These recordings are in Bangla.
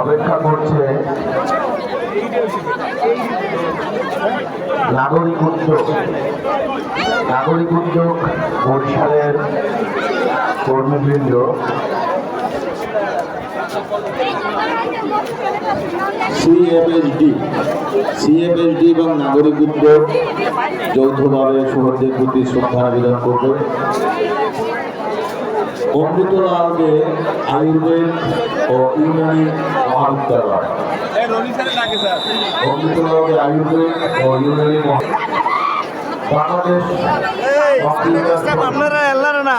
অপেক্ষা করছে নাগরিক উদ্যোগ। নাগরিক উদ্যোগ বরিশালের কর্মীবৃন্দ। সিএমএসডি সিএমএসডি এবং নাগরিক উদ্যোগ যৌথভাবে শহীদদের প্রতি শ্রদ্ধা নিবেদন করবে। অমৃতলালকে আয়ুর্বেদ ও ইউনানি মহাবিদ্যালয়। অমৃতলালকে আয়ুর্বেদ ও ইউনানি বাংলাদেশ আপনারা না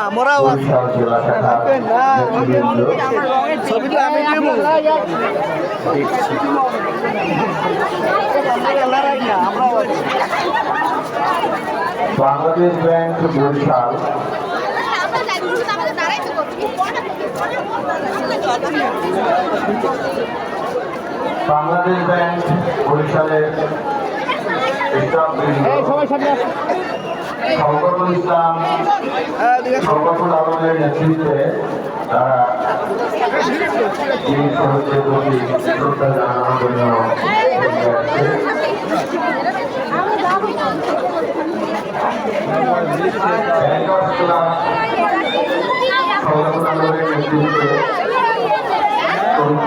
ছবিটা আমি দেবো বাংলাদেশ ব্যাংক বরিশাল বাংলাদেশ ব্যাংক বরিশালের শওকতুল ইসলাম শওকতুল আলমের নেতৃত্বে তারা শ্রদ্ধা জানানোর জন্য এগিয়ে আসছে। ব্যাংকার্স ক্লাব শওকতুল আলমের নেতৃত্বে শহীদদের প্রতি শ্রদ্ধা জানানোর জন্য শহীদদের এগিয়ে যাচ্ছে অপেক্ষমান আছে দেখছেন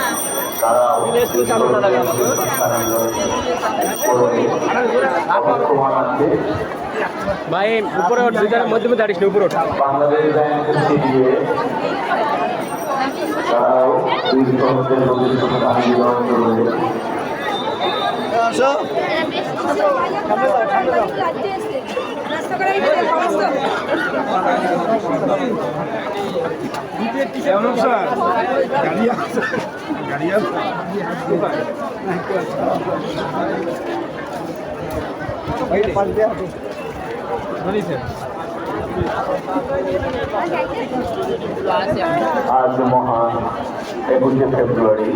আছে ভাই উপরে ওঠ দুইটার মধ্যে মধ্যে দাঁড়িস না উপরে ওঠ। বাংলাদেশ ব্যাংক সিডিএ তারাও দুই শহীদদের প্রতি শ্রদ্ধা নিবেদন করবে। আসো। আজ মহান একুশে ফেব্রুয়ারি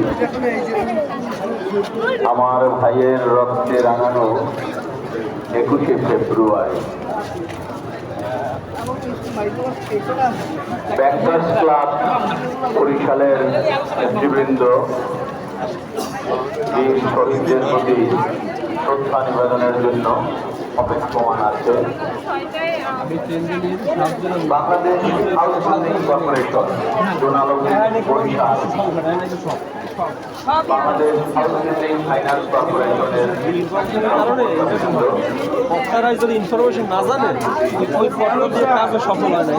আমার ভাইয়ের রক্তে রাঙানো একুশে ফেব্রুয়ারি। ব্যাংকার্স ক্লাব বরিশালের নেতৃবৃন্দ বীর শহীদদের প্রতি শ্রদ্ধা নিবেদনের জন্য অপেক্ষমান আছে। বাংলাদেশ কর্মকর্তাবৃন্দ, যদি ইনফরমেশন না জানেন ওই দিয়ে কাজে সফল হয় না।